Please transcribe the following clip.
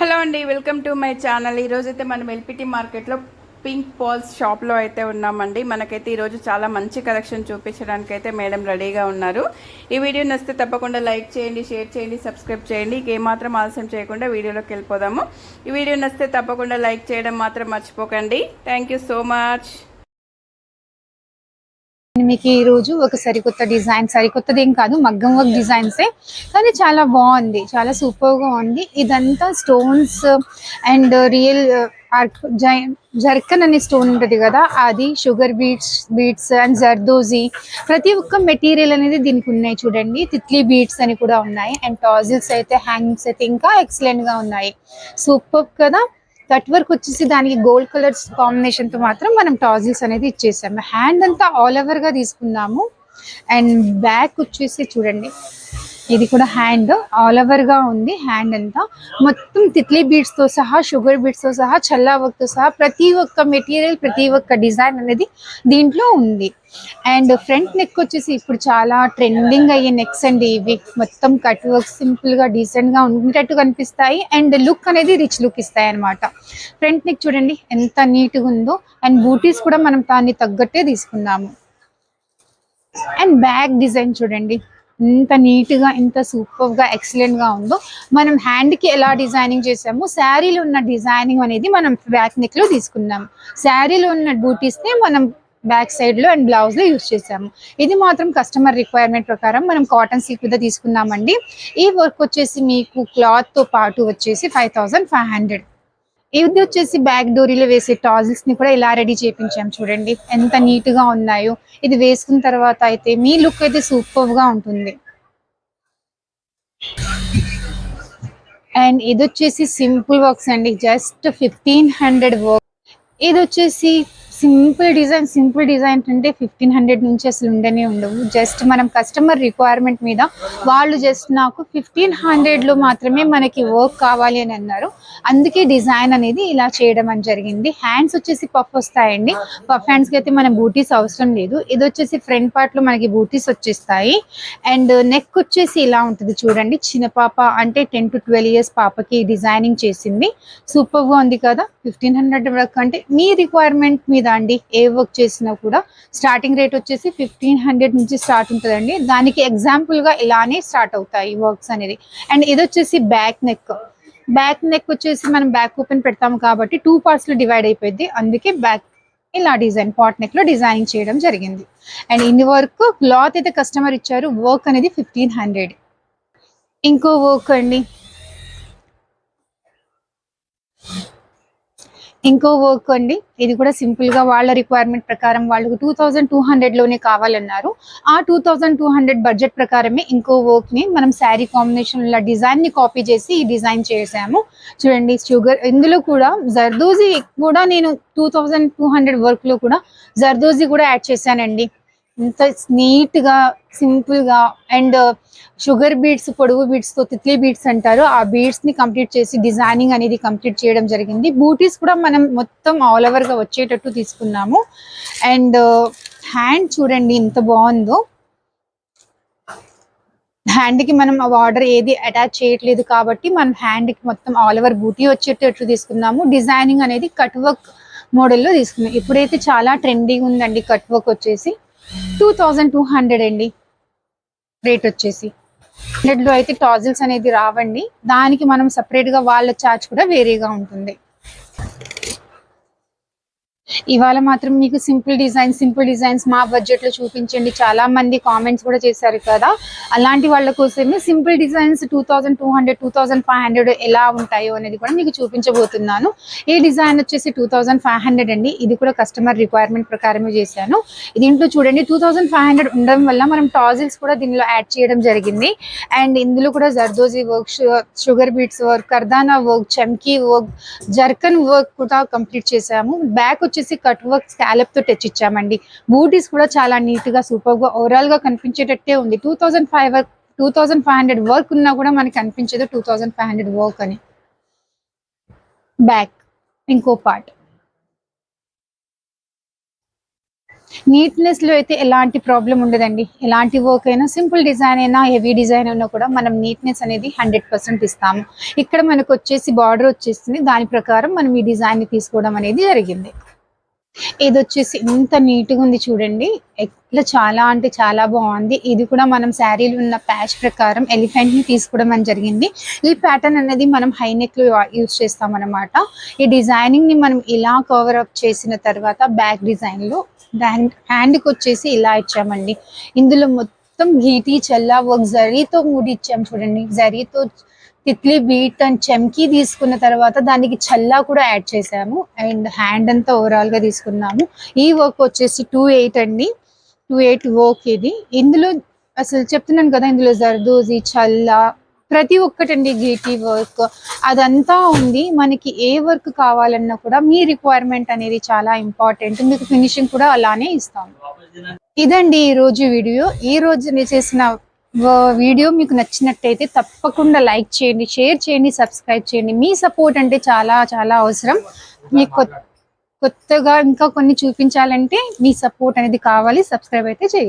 Hello అండి welcome to my channel. ఈరోజైతే మనం ఎల్పిటి మార్కెట్లో పింక్ పాల్స్ షాప్లో అయితే ఉన్నామండి. మనకైతే ఈరోజు చాలా మంచి కలెక్షన్ చూపించడానికి అయితే మేడం రెడీగా ఉన్నారు. ఈ వీడియో నచ్చితే తప్పకుండా లైక్ చేయండి షేర్ చేయండి సబ్స్క్రైబ్ చేయండి. ఏమాత్రం ఆలస్యం చేయకుండా వీడియోలోకి వెళ్ళిపోదాము. ఈ వీడియో నచ్చితే తప్పకుండా లైక్ చేయడం మాత్రం మర్చిపోకండి. Thank you so much. మీకు ఈ రోజు ఒక సరికొత్త డిజైన్ సరికొత్తది ఏం కాదు మగ్గం వర్క్ డిజైన్సే కానీ చాలా బాగుంది చాలా సూపర్గా ఉంది. ఇదంతా స్టోన్స్ అండ్ రియల్ జర్కన్ అనే స్టోన్ ఉంటది కదా అది sugar beads beads and zardozi ప్రతి ఒక్క మెటీరియల్ అనేది దీనికి ఉన్నాయి చూడండి. తిత్లీ బీట్స్ అని కూడా ఉన్నాయి. అండ్ టాజిల్స్ అయితే హ్యాంగింగ్స్ అయితే ఇంకా ఎక్సలెంట్గా ఉన్నాయి. సూపర్ కదా. కట్ వర్క్ వచ్చేసి దానికి గోల్డ్ కలర్స్ కాంబినేషన్తో మాత్రం మనం టాజిల్స్ అనేది ఇచ్చేసాము హ్యాండ్ అంతా ఆల్ ఓవర్గా తీసుకున్నాము అండ్ బ్యాక్ వచ్చేసి చూడండి. ఇది కూడా హ్యాండ్ ఆల్ ఓవర్గా ఉంది హ్యాండ్ అంతా. మొత్తం తిత్లీ బీడ్స్తో సహా షుగర్ బీడ్స్తో సహా చల్లా వర్క్తో సహా ప్రతి ఒక్క మెటీరియల్ ప్రతి ఒక్క డిజైన్ అనేది దీంట్లో ఉంది. అండ్ ఫ్రంట్ నెక్ వచ్చేసి ఇప్పుడు చాలా ట్రెండింగ్ అయ్యే నెక్స్ అండి ఇవి. మొత్తం కట్ వర్క్ సింపుల్గా డీసెంట్గా ఉండేటట్టు కనిపిస్తాయి. అండ్ లుక్ అనేది రిచ్ లుక్ ఇస్తాయి అనమాట ఫ్రంట్ నెక్ చూడండి ఎంత నీట్గా ఉందో. అండ్ బూటీస్ కూడా మనం దాన్ని తగ్గట్టే తీసుకున్నాము అండ్ బ్యాక్ డిజైన్ చూడండి. ఎంత నీట్గా ఎంత సూపర్గా ఎక్సలెంట్గా ఉందో మనం హ్యాండ్కి ఎలా డిజైనింగ్ చేసామో శారీలో ఉన్న డిజైనింగ్ అనేది మనం బ్యాక్ నెక్లో తీసుకున్నాము శారీలో ఉన్న బూటీస్ని మనం బ్యాక్ సైడ్లో అండ్ బ్లౌజ్లో యూస్ చేసాము ఇది మాత్రం కస్టమర్ రిక్వైర్మెంట్ ప్రకారం మనం కాటన్ సిల్క్ మీద తీసుకున్నామండి. ఈ వర్క్ వచ్చేసి మీకు క్లాత్తో పాటు వచ్చేసి ఫైవ్ థౌజండ్ ఫైవ్ హండ్రెడ్. ఇది వచ్చేసి బ్యాక్ డోరీలో వేసే టాజిల్స్ని కూడా ఇలా రెడీ చేపించాము చూడండి. ఎంత నీట్గా ఉన్నాయో. ఇది వేసుకున్న తర్వాత అయితే మీ లుక్ అయితే సూపర్గా ఉంటుంది. అండ్ ఇది వచ్చేసి సింపుల్ వర్క్స్ అండి. జస్ట్ ఫిఫ్టీన్ హండ్రెడ్ వర్క్ ఇది వచ్చేసి సింపుల్ డిజైన్ సింపుల్ డిజైన్ అంటే ఫిఫ్టీన్ హండ్రెడ్ నుంచి అసలు ఉండనే ఉండవు. జస్ట్ మనం కస్టమర్ రిక్వైర్మెంట్ మీద వాళ్ళు జస్ట్ నాకు ఫిఫ్టీన్ హండ్రెడ్లో మాత్రమే మనకి వర్క్ కావాలి అని అన్నారు. అందుకే డిజైన్ అనేది ఇలా చేయడం అని జరిగింది. హ్యాండ్స్ వచ్చేసి పఫ్ వస్తాయండి. పఫ్ హ్యాండ్స్కి అయితే మన బూటీస్ అవసరం లేదు. ఇది వచ్చేసి ఫ్రంట్ పార్ట్లో మనకి బూటీస్ వచ్చేస్తాయి. అండ్ నెక్ వచ్చేసి ఇలా ఉంటుంది చూడండి. చిన్న పాప అంటే టెన్ టు ట్వెల్వ్ ఇయర్స్ పాపకి డిజైనింగ్ చేసింది. సూపర్గా ఉంది కదా. ఫిఫ్టీన్ హండ్రెడ్ వరకు అంటే మీ రిక్వైర్మెంట్ మీద అండి ఏ వర్క్ చేసినా కూడా స్టార్టింగ్ రేట్ వచ్చేసి ఫిఫ్టీన్ హండ్రెడ్ నుంచి స్టార్ట్ ఉంటుందండి. దానికి ఎగ్జాంపుల్గా ఇలానే స్టార్ట్ అవుతాయి వర్క్స్ అనేది. అండ్ ఇది వచ్చేసి బ్యాక్ నెక్. బ్యాక్ నెక్ వచ్చేసి మనం బ్యాక్ ఓపెన్ పెడతాం కాబట్టి టూ పార్ట్స్లో డివైడ్ అయిపోయింది అందుకే బ్యాక్ ఇలా డిజైన్ పాట్ నెక్లో డిజైనింగ్ చేయడం జరిగింది. అండ్ ఇన్ని వర్క్ క్లాత్ అయితే కస్టమర్ ఇచ్చారు వర్క్ అనేది ఫిఫ్టీన్ హండ్రెడ్. ఇంకో వర్క్ అండి. ఇంకో వర్క్ అండి. ఇది కూడా సింపుల్గా వాళ్ళ రిక్వైర్మెంట్ ప్రకారం వాళ్ళకి టూ థౌజండ్ టూ హండ్రెడ్లోనే కావాలన్నారు. ఆ two thousand two hundred budget ప్రకారమే ఇంకో వర్క్ని మనం శారీ కాంబినేషన్ డిజైన్ని కాపీ చేసి ఈ డిజైన్ చేసాము. చూడండి షుగర్ ఇందులో కూడా జర్దోజీ కూడా నేను టూ థౌజండ్ టూ హండ్రెడ్ వర్క్లో కూడా జర్దోజీ కూడా యాడ్ చేశానండి. ఇంత నీట్గా సింపుల్గా అండ్ షుగర్ బీడ్స్ పొడుగు బీట్స్తో తిత్లీ బీడ్స్ అంటారు. ఆ బీడ్స్ని కంప్లీట్ చేసి డిజైనింగ్ అనేది కంప్లీట్ చేయడం జరిగింది. బూటీస్ కూడా మనం మొత్తం ఆల్ ఓవర్గా వచ్చేటట్టు తీసుకున్నాము. అండ్ హ్యాండ్ uh, చూడండి ఎంత బాగుందో. హ్యాండ్కి మనం ఆర్డర్ ఏది అటాచ్ చేయట్లేదు కాబట్టి మనం హ్యాండ్కి మొత్తం ఆల్ ఓవర్ బూటీ వచ్చేటట్టు తీసుకున్నాము. డిజైనింగ్ అనేది కట్ వర్క్ మోడల్లో తీసుకున్నాం ఇప్పుడైతే చాలా ట్రెండింగ్ ఉందండి కట్ వర్క్ వచ్చేసి. టూ థౌజండ్ టూ హండ్రెడ్ అండి. రేట్ వచ్చేసి. హండ్రెడ్లో అయితే టాజిల్స్ అనేది రావండి. దానికి మనం సపరేట్గా వాళ్ళ ఛార్జ్ కూడా వేరేగా ఉంటుంది. ఇవాళ మాత్రం మీకు సింపుల్ డిజైన్స్ సింపుల్ డిజైన్స్ మా బడ్జెట్లో చూపించండి. చాలా మంది కామెంట్స్ కూడా చేశారు కదా. అలాంటి వాళ్ళ కోసమే simple designs two thousand two hundred two thousand five hundred ఎలా ఉంటాయో అనేది కూడా మీకు చూపించబోతున్నాను. ఈ డిజైన్ వచ్చేసి టూ థౌసండ్ ఫైవ్ హండ్రెడ్ అండి. ఇది కూడా కస్టమర్ రిక్వైర్మెంట్ ప్రకారమే చేశాను. దీంట్లో చూడండి టూ థౌసండ్ ఫైవ్ హండ్రెడ్ ఉండడం వల్ల మనం టాజిల్స్ కూడా దీనిలో యాడ్ చేయడం జరిగింది. అండ్ ఇందులో కూడా zardozi work sugar beads work కర్దానా work చమ్కీ వర్క్ జర్కన్ వర్క్ కూడా కంప్లీట్ చేశాము. బ్యాక్ వచ్చి వచ్చేసి కట్ వర్క్ స్కాలప్తో టచ్ ఇచ్చామండి. బూటీస్ కూడా చాలా నీట్గా సూపర్గా ఓవరాల్గా కనిపించేటట్టే ఉంది. Two thousand five work two thousand five hundred work ఉన్నా కూడా మనకి అనిపించదు two thousand five hundred work అని. బ్యాక్ ఇంకో పార్ట్ నీట్నెస్లో అయితే ఎలాంటి ప్రాబ్లం ఉండదండి. ఎలాంటి వర్క్ అయినా సింపుల్ డిజైన్ అయినా హెవీ డిజైన్ అయినా కూడా మనం నీట్నెస్ అనేది హండ్రెడ్ పర్సెంట్ ఇస్తాము. ఇక్కడ మనకు వచ్చేసి బార్డర్ వచ్చేస్తుంది దాని ప్రకారం మనం ఈ డిజైన్ని తీసుకోవడం అనేది జరిగింది. ఇది వచ్చేసి ఎంత నీట్గా ఉంది చూడండి. ఎట్లా చాలా అంటే చాలా బాగుంది. ఇది కూడా మనం శారీలు ఉన్న ప్యాచ్ ప్రకారం ఎలిఫెంట్ని తీసుకోవడం జరిగింది. ఈ ప్యాటర్న్ అనేది మనం హై నెక్లో యూస్ చేస్తాం అనమాట ఈ డిజైనింగ్ని మనం ఇలా కవర్ అప్ చేసిన తర్వాత బ్యాక్ డిజైన్లో హ్యాండ్కి వచ్చేసి ఇలా ఇచ్చామండి. ఇందులో మొత్తం గీటీ చెల్లా వర్క్ జరీతో మూడి ఇచ్చాం చూడండి. జరీతో తిత్లీ బీట్ అండ్ చెమ్కి తీసుకున్న తర్వాత దానికి చల్లా కూడా యాడ్ చేసాము అండ్ హ్యాండ్ అంతా ఓవరాల్గా తీసుకున్నాము. ఈ వర్క్ వచ్చేసి టూ ఎయిట్ అండి. టూ ఎయిట్ వర్క్ ఇది. ఇందులో అసలు చెప్తున్నాను కదా ఇందులో జర్దోజీ చల్లా ప్రతి ఒక్కటండి గీటీ వర్క్. అదంతా ఉంది. మనకి ఏ వర్క్ కావాలన్నా కూడా మీ రిక్వైర్మెంట్ అనేది చాలా ఇంపార్టెంట్ మీకు ఫినిషింగ్ కూడా అలానే ఇస్తాము. ఇదండి ఈ రోజు వీడియో. ఈ రోజు నేను చేసిన వీడియో మీకు నచ్చినట్టయితే తప్పకుండా లైక్ చేయండి షేర్ చేయండి సబ్స్క్రైబ్ చేయండి. మీ సపోర్ట్ అంటే చాలా చాలా అవసరం. మీకు కొత్త- కొత్తగా ఇంకా కొన్ని చూపించాలంటే మీ సపోర్ట్ అనేది కావాలి సబ్స్క్రైబ్ అయితే చేయండి